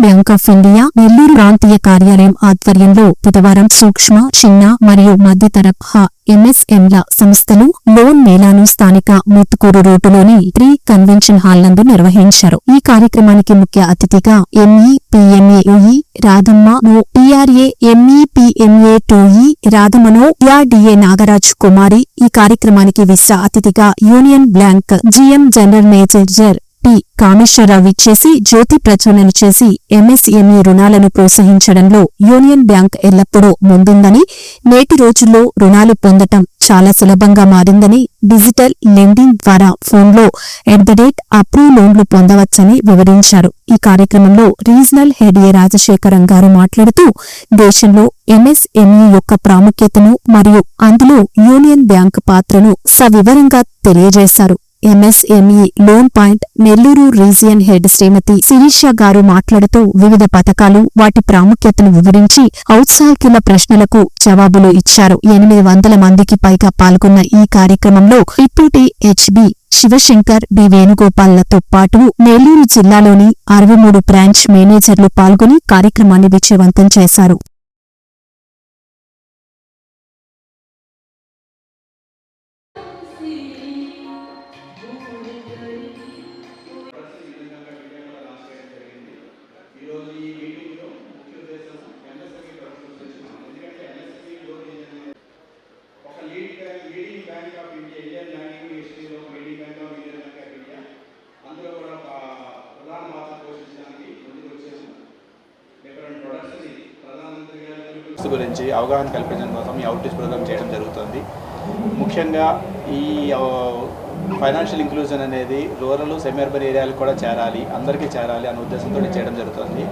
Bank of India Nellore ప్రాంతీయ కార్యాలయం ఆధ్వర్యంలో బుధవారం సూక్ష్మ చిన్న మరియు మధ్య తరహా ఎంఎస్ఎంల సంస్థలు లోన్ మేళాను స్థానిక ముత్తుకూరు రోడ్డులోని ప్రీ కన్వెన్షన్ హాల్ నందు నిర్వహించారు. ఈ కార్యక్రమానికి ముఖ్య అతిథిగా ME PMA Radhamma TRA ME PMA టూఈ రాధమ్మను టిఆర్డీఏ నాగరాజ్ కుమారి ఈ కార్యక్రమానికి విశిష్ట అతిథిగా Union bank GM general manager P. Kameswararao ఇచ్చేసి జ్యోతి ప్రచురణలు చేసి ఎంఎస్ఎంఈ రుణాలను ప్రోత్సహించడంలో యూనియన్ బ్యాంక్ ఎల్లప్పుడూ ముందుందని నేటి రోజుల్లో రుణాలు పొందటం చాలా సులభంగా మారిందని డిజిటల్ లెండింగ్ ద్వారా ఫోన్లో ఎట్ ద రేట్ అప్రూవ్ లోన్లు పొందవచ్చని వివరించారు. ఈ కార్యక్రమంలో రీజనల్ హెడ్ ఏ రాజశేఖరం గారు మాట్లాడుతూ దేశంలో ఎంఎస్ఎంఈ యొక్క ప్రాముఖ్యతను మరియు అందులో యూనియన్ బ్యాంక్ పాత్రను సవివరంగా తెలియజేశారు. MSME loan point Nellore region head Shrimati Sirisha garu మాట్లాడుతూ వివిధ పథకాలు వాటి ప్రాముఖ్యతను వివరించి ఔత్సాహికుల ప్రశ్నలకు జవాబులు ఇచ్చారు. ఎనిమిది వందల మందికి పైగా పాల్గొన్న ఈ కార్యక్రమంలో డిప్యూటీ హెచ్బి శివశంకర్ బి వేణుగోపాల్లతో పాటు నెల్లూరు జిల్లాలోని అరవై మూడు బ్రాంచ్ మేనేజర్లు పాల్గొని కార్యక్రమాన్ని విజయవంతం చేశారు. గురించి అవగాహన కల్పించడం కోసం ఈ అవుట్రీచ్ ప్రోగ్రామ్ చేయడం జరుగుతుంది. ముఖ్యంగా ఈ ఫైనాన్షియల్ ఇంక్లూజన్ అనేది రూరల్ సెమీ అర్బన్ ఏరియాలకు కూడా చేరాలి అందరికీ చేరాలి అనే ఉద్దేశంతో చేయడం జరుగుతుంది.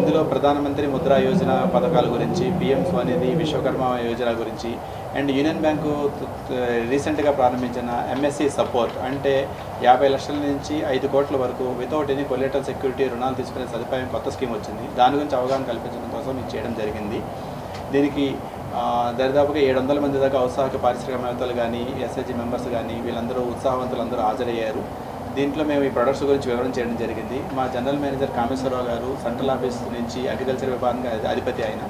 ఇందులో ప్రధానమంత్రి ముద్రా యోజన పథకాల గురించి పిఎం స్వనిధి విశ్వకర్మ యోజన గురించి అండ్ యూనియన్ బ్యాంకు రీసెంట్గా ప్రారంభించిన ఎంఎస్సి సపోర్ట్ అంటే యాభై లక్షల నుంచి ఐదు కోట్ల వరకు వితౌట్ ఎనీ కొలేటల్ సెక్యూరిటీ రుణాలు తీసుకునే సదుపాయం కొత్త స్కీమ్ వచ్చింది. దాని గురించి అవగాహన కల్పించడం కోసం ఇది చేయడం జరిగింది. దీనికి దరిదాపుగా ఏడు వందల మంది దాకా ఔత్సాహిక పారిశ్రామికవేత్తలు కానీ ఎస్హెచ్జి మెంబర్స్ కానీ వీళ్ళందరూ ఉత్సాహవంతులు అందరూ హాజరయ్యారు. దీంట్లో మేము ఈ ప్రొడక్ట్స్ గురించి వివరణ చేయడం జరిగింది. మా జనరల్ మేనేజర్ కామేశ్వరరావు గారు సెంట్రల్ ఆఫీస్ నుంచి అగ్రికల్చర్ విభాగం అధిపతి ఆయన.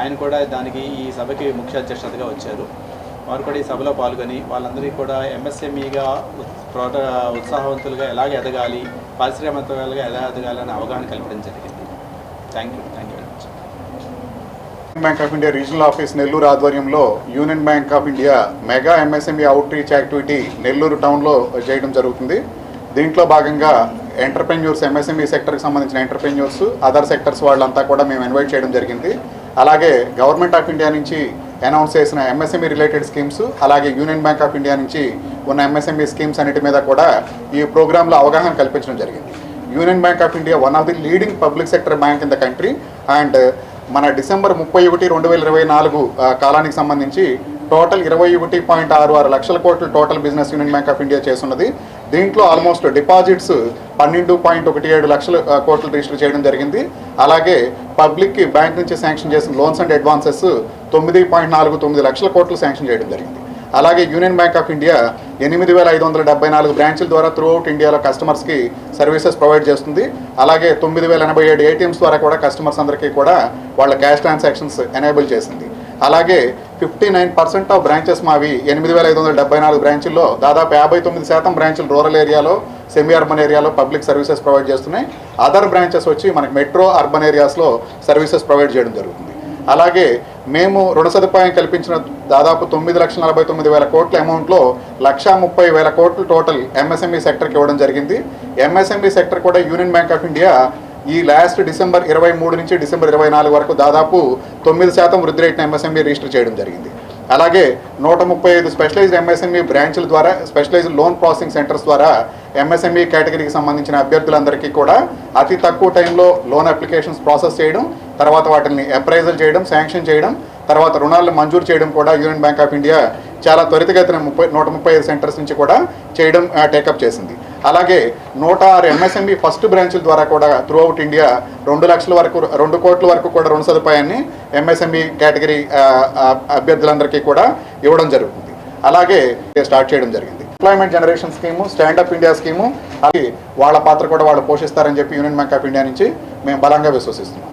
ఆయన కూడా దానికి ఈ సభకి ముఖ్య అధ్యక్షతగా వచ్చారు. వారు కూడా ఈ సభలో పాల్గొని వాళ్ళందరికీ కూడా ఎంఎస్ఎంఈగా ప్రోట ఉత్సాహవంతులుగా ఎలాగ ఎదగాలి పారిశ్రామికవేత్తలుగా ఎలా ఎదగాలి అనే అవగాహన కల్పించడం జరిగింది. Thank you thank you very much bank of India regional office Nellore ఆధ్వర్యంలో Union bank of India mega MSME outreach activity Nellore టౌన్లో చేయడం జరుగుతుంది. దీంట్లో భాగంగా ఎంటర్ప్రెన్యూర్స్ ఎంఎస్ఎంఈ సెక్టర్కి సంబంధించిన ఎంటర్ప్రెన్యూర్స్ అదర్ సెక్టర్స్ వాళ్ళంతా కూడా మేము ఇన్వైట్ చేయడం జరిగింది. అలాగే గవర్నమెంట్ ఆఫ్ ఇండియా నుంచి అనౌన్స్ చేసిన ఎంఎస్ఎంఈ రిలేటెడ్ స్కీమ్స్ అలాగే యూనియన్ బ్యాంక్ ఆఫ్ ఇండియా నుంచి ఉన్న ఎంఎస్ఎంఈ స్కీమ్స్ అన్నిటి మీద కూడా ఈ ప్రోగ్రాంలో అవగాహన కల్పించడం జరిగింది. Union bank of India one of the leading public sector bank in the country and మన డిసెంబర్ ముప్పై ఒకటి రెండు వేల ఇరవై నాలుగు కాలానికి సంబంధించి టోటల్ ఇరవై ఒకటి పాయింట్ ఆరు ఆరు లక్షల కోట్లు total business Union bank of India చేస్తున్నది. దీంట్లో ఆల్మోస్ట్ డిపాజిట్స్ పన్నెండు పాయింట్ ఒకటి ఏడు లక్షల కోట్లు రిజిస్టర్ చేయడం జరిగింది. అలాగే పబ్లిక్కి బ్యాంక్ నుంచి శాంక్షన్ చేసిన లోన్స్ అండ్ అడ్వాన్సెస్ తొమ్మిది పాయింట్ నాలుగు తొమ్మిది లక్షల కోట్లు శాంక్షన్ చేయడం జరిగింది. అలాగే యూనియన్ బ్యాంక్ ఆఫ్ ఇండియా ఎనిమిది వేల ఐదు వందల డెబ్బై నాలుగు బ్రాంచ్ల ద్వారా త్రూ అవుట్ ఇండియాలో కస్టమర్స్కి సర్వీసెస్ ప్రొవైడ్ చేస్తుంది. అలాగే తొమ్మిది వేల ఎనభై ఏడు ఏటీఎంస్ ద్వారా కూడా కస్టమర్స్ అందరికీ కూడా వాళ్ళ క్యాష్ ట్రాన్సాక్షన్స్ ఎనేబుల్ చేసింది. అలాగే fifty nine percent of branches మావి ఎనిమిది వేల ఐదు వందల డెబ్బై నాలుగు బ్రాంచుల్లో దాదాపు యాభై తొమ్మిది శాతం బ్రాంచులు రూరల్ ఏరియాలో సెమీ అర్బన్ ఏరియాలో పబ్లిక్ సర్వీసెస్ ప్రొవైడ్ చేస్తున్నాయి. అదర్ బ్రాంచెస్ వచ్చి మనకి మెట్రో అర్బన్ ఏరియాస్లో సర్వీసెస్ ప్రొవైడ్ చేయడం జరుగుతుంది. అలాగే మేము రుణ సదుపాయం కల్పించిన దాదాపు తొమ్మిది లక్షల నలభై తొమ్మిది వేల కోట్ల అమౌంట్లో లక్షా ముప్పై వేల కోట్లు టోటల్ ఎంఎస్ఎంఈ సెక్టర్కి ఇవ్వడం జరిగింది. ఎంఎస్ఎంఈ సెక్టర్ కూడా యూనియన్ బ్యాంక్ ఆఫ్ ఇండియా ఈ లాస్ట్ డిసెంబర్ ఇరవై మూడు నుంచి డిసెంబర్ ఇరవై నాలుగు వరకు దాదాపు తొమ్మిది శాతం వృద్ధి రేటును ఎంఎస్ఎంఈ రిజిస్టర్ చేయడం జరిగింది. అలాగే నూట ముప్పై ఐదు స్పెషలైజ్డ్ ఎంఎస్ఎంఈ బ్రాంచ్ల ద్వారా స్పెషలైజ్డ్ లోన్ ప్రాసెసింగ్ సెంటర్స్ ద్వారా ఎంఎస్ఎంఈ కేటగిరీకి సంబంధించిన అభ్యర్థులందరికీ కూడా అతి తక్కువ టైంలో లోన్ అప్లికేషన్స్ ప్రాసెస్ చేయడం తర్వాత వాటిని అప్రైజల్ చేయడం శాంక్షన్ చేయడం తర్వాత రుణాలను మంజూరు చేయడం కూడా యూనియన్ బ్యాంక్ ఆఫ్ ఇండియా చాలా త్వరితగతిన ముప్పై నూట ముప్పై ఐదు సెంటర్స్ నుంచి కూడా చేయడం టేకప్ చేసింది. అలాగే నూట ఆరు ఎంఎస్ఎంఈ ఫస్ట్ బ్రాంచ్ల ద్వారా కూడా త్రూ అవుట్ ఇండియా రెండు లక్షల వరకు రెండు కోట్ల వరకు కూడా రుణ సదుపాయాన్ని ఎంఎస్ఎంఈ కేటగిరీ అభ్యర్థులందరికీ కూడా ఇవ్వడం జరుగుతుంది. అలాగే స్టార్ట్ చేయడం జరిగింది. Employment generation scheme standup India scheme అది వాళ్ళ పాత్ర కూడా వాళ్ళు పోషిస్తారని చెప్పి యూనియన్ బ్యాంక్ ఆఫ్ ఇండియా నుంచి మేము బలంగా విశ్వసిస్తున్నాం.